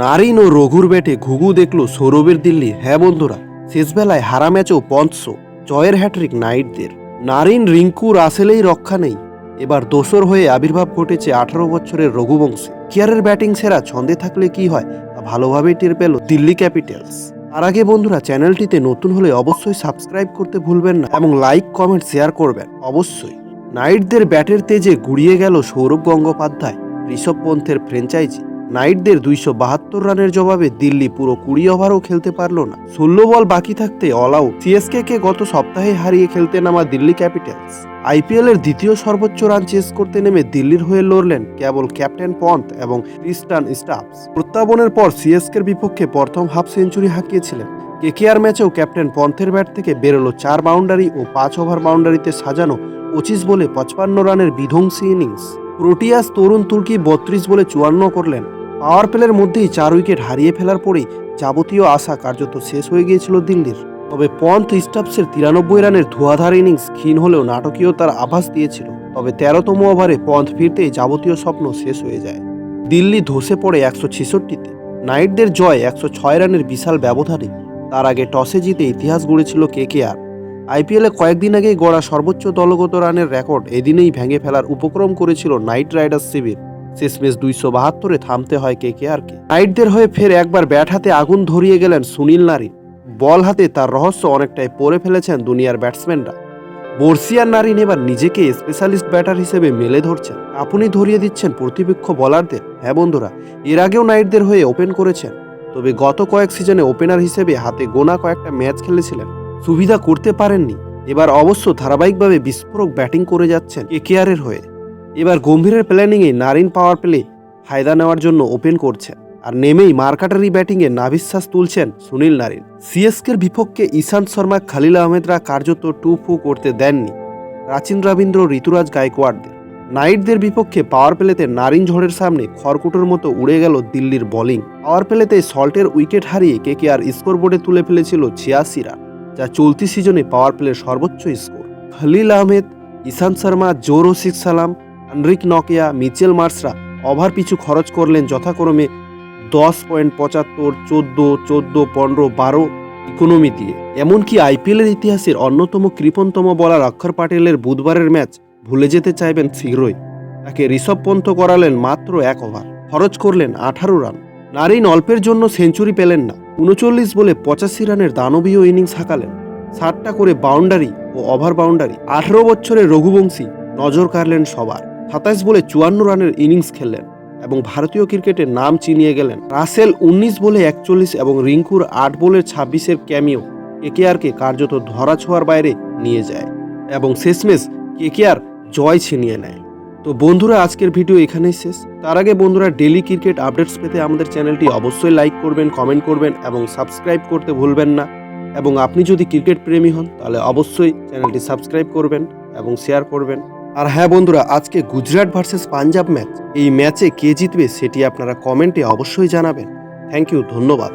Narine ও রঘুর ব্যাটে ঘুঘু দেখল সৌরভের দিল্লি। হ্যাঁ বন্ধুরা, শেষবেলায় হারা ম্যাচেও পঞ্চশো, জয়ের হ্যাট্রিক নাইটদের। নারিন, রিঙ্কু, রাসেলেই রক্ষা নেই। এবার দোসর হয়ে আবির্ভাব ঘটেছে আঠারো বছরের রঘুবংশী। কিয়ারের ব্যাটিং সেরা ছন্দে থাকলে কি হয় তা ভালোভাবেই টের পেল দিল্লি ক্যাপিটালস। আর আগে বন্ধুরা, চ্যানেলটিতে নতুন হলে অবশ্যই সাবস্ক্রাইব করতে ভুলবেন না এবং লাইক, কমেন্ট, শেয়ার করবেন, অবশ্যই। নাইটদের ব্যাটের তেজে গুড়িয়ে গেল সৌরভ গঙ্গোপাধ্যায়, ঋষভ পন্থের ফ্র্যাঞ্চাইজি নাইটদের দুইশো বাহাত্তর রানের জবাবে দিল্লি পুরো কুড়ি ওভারও খেলতে পারল না। ষোলো বল বাকি থাকতে অল আউট সিএসকে কে গত সপ্তাহে হারিয়ে খেলতে নামা দিল্লি ক্যাপিটালস। আইপিএল এর দ্বিতীয় সর্বোচ্চ রান চেস করতে নেমে দিল্লির হয়ে লড়লেন কেবল ক্যাপ্টেন পন্থ এবং ক্রিস্টান স্টাফস। প্রত্যাবনের পর সিএসকের বিপক্ষে প্রথম হাফ সেঞ্চুরি হাঁকিয়েছিলেন। কেকেআর ম্যাচেও ক্যাপ্টেন পন্থের ব্যাট থেকে বেরোলো চার বাউন্ডারি ও পাঁচ ওভার বাউন্ডারিতে সাজানো পঁচিশ বলে পঁচপান্ন রানের বিধ্বংসী ইনিংস। প্রোটিয়াস তরুণ তুর্কি বত্রিশ বলে চুয়ান্ন করলেন। পাওয়ার প্লের মধ্যেই চার উইকেট হারিয়ে ফেলার পরেই যাবতীয় আশা কার্যত শেষ হয়ে গিয়েছিল দিল্লির। তবে পন্থ স্টাফসের তিরানব্বই রানের ধোয়াধার ইনিংস ক্ষীণ হলেও নাটকীয় তার আভাস দিয়েছিল। তবে তেরোতম ওভারে পন্থ ফিরতেই যাবতীয় স্বপ্ন শেষ হয়ে যায়। দিল্লি ধসে পড়ে একশো ছেষট্টিতে। নাইটদের জয় একশো ছয় রানের বিশাল ব্যবধানে। তার আগে টসে জিতে ইতিহাস গড়েছিল কেকেআর। আইপিএলে কয়েকদিন আগেই গড়া সর্বোচ্চ দলগত রানের রেকর্ড এদিনেই ভেঙে ফেলার উপক্রম করেছিল নাইট রাইডার্স শিবির। শেষমেশ দুইশো বাহাত্তরে থামতে হয় কেকেআরকে নাইটদের হয়ে ফের একবার ব্যাট হাতে আগুন ধরিয়ে গেলেন সুনীল নারী বল হাতে তার রহস্য অনেকটাই পড়ে ফেলেছেন দুনিয়ার ব্যাটসম্যানরা। বর্ষিয়ার নারিন এবার নিজেকে স্পেশালিস্ট ব্যাটার হিসেবে মেলে ধরছেন। আপনি ধরিয়ে দিচ্ছেন প্রতিপক্ষ বলারদের। হ্যাঁ বন্ধুরা, এর আগেও নাইটদের হয়ে ওপেন করেছেন। তবে গত কয়েক সিজনে ওপেনার হিসেবে হাতে গোনা কয়েকটা ম্যাচ খেলেছিলেন। সুবিধা করতে পারেননি। এবার অবশ্য ধারাবাহিকভাবে বিস্ফোরক ব্যাটিং করে যাচ্ছেন কেকেআরের হয়ে। এবার গম্ভীরের প্ল্যানিংয়ে নারিন পাওয়ার প্লে ফায়দা নেওয়ার জন্য ওপেন করছেন আর নেমেই মার্কাটারি ব্যাটিংয়ে নাভিশ্বাস তুলছেন সুনীল নারিন। সিএসকের বিপক্ষে ঈশান্ত শর্মা, খালিল আহমেদরা কার্যত টু ফু করতে দেননি। প্রাচীন রবীন্দ্র, ঋতুরাজ গায়কোয়াড়দের। নাইটদের বিপক্ষে পাওয়ার প্লেতে নারিন ঝড়ের সামনে খড়কুটোর মতো উড়ে গেল দিল্লির বোলিং পাওয়ার প্লেতে সল্টের উইকেট হারিয়ে কে আর স্কোর বোর্ডে তুলে ফেলেছিল ছিয়াশি রান যা চলতি সিজনে পাওয়ার প্লের সর্বোচ্চ স্কোর খালিল আহমেদ, ঈশান্ত শর্মা জো রশিদ সালাম আনরিক নকিয়া, মিচেল মার্সরা ওভার পিছু খরচ করলেন যথাক্রমে দশ পয়েন্ট পঁচাত্তর, চোদ্দ চোদ্দ, পনেরো, বারো ইকোনমি দিয়ে। এমনকি আইপিএলের ইতিহাসের অন্যতম কৃপণতম বলার অক্ষর পাটেলের বুধবারের ম্যাচ ভুলে যেতে চাইবেন শীঘ্রই। তাকে ঋষভ পন্থ করালেন মাত্র এক ওভার। খরচ করলেন আঠারো রান। নারিন অল্পের জন্য সেঞ্চুরি পেলেন না। উনচল্লিশ বলে পঁচাশি রানের দানবীয় ইনিংস হাঁকালেন। ষাটটা করে বাউন্ডারি ও ওভার বাউন্ডারি। আঠারো বছরের রঘুবংশী নজর কাড়লেন সবার। সাতাইশ বলে চুয়ান্ন রানের ইনিংস খেললেন এবং ভারতীয় ক্রিকেটের নাম চিনিয়ে গেলেন। রাসেল উনিশ বলে একচল্লিশ এবং রিঙ্কুর আট বলের ছাব্বিশের ক্যামিও কেকেআরকে কার্যত ধরা ছোঁয়ার বাইরে নিয়ে যায় এবং শেষমেশ কেকেআর জয় ছিনিয়ে নেয়। তো বন্ধুরা, আজকের ভিডিও এখানেই শেষ। তার আগে বন্ধুরা ডেলি ক্রিকেট আপডেটস পেতে আমাদের চ্যানেলটি অবশ্যই লাইক করবেন, কমেন্ট করবেন এবং সাবস্ক্রাইব করতে ভুলবেন না। এবং আপনি যদি ক্রিকেট প্রেমী হন, তাহলে অবশ্যই চ্যানেলটি সাবস্ক্রাইব করবেন এবং শেয়ার করবেন। আর হ্যাঁ বন্ধুরা, আজকে গুজরাট ভার্সেস পাঞ্জাব ম্যাচ, এই ম্যাচে কে জিতবে সেটি আপনারা কমেন্টে অবশ্যই জানাবেন। থ্যাংক ইউ ধন্যবাদ।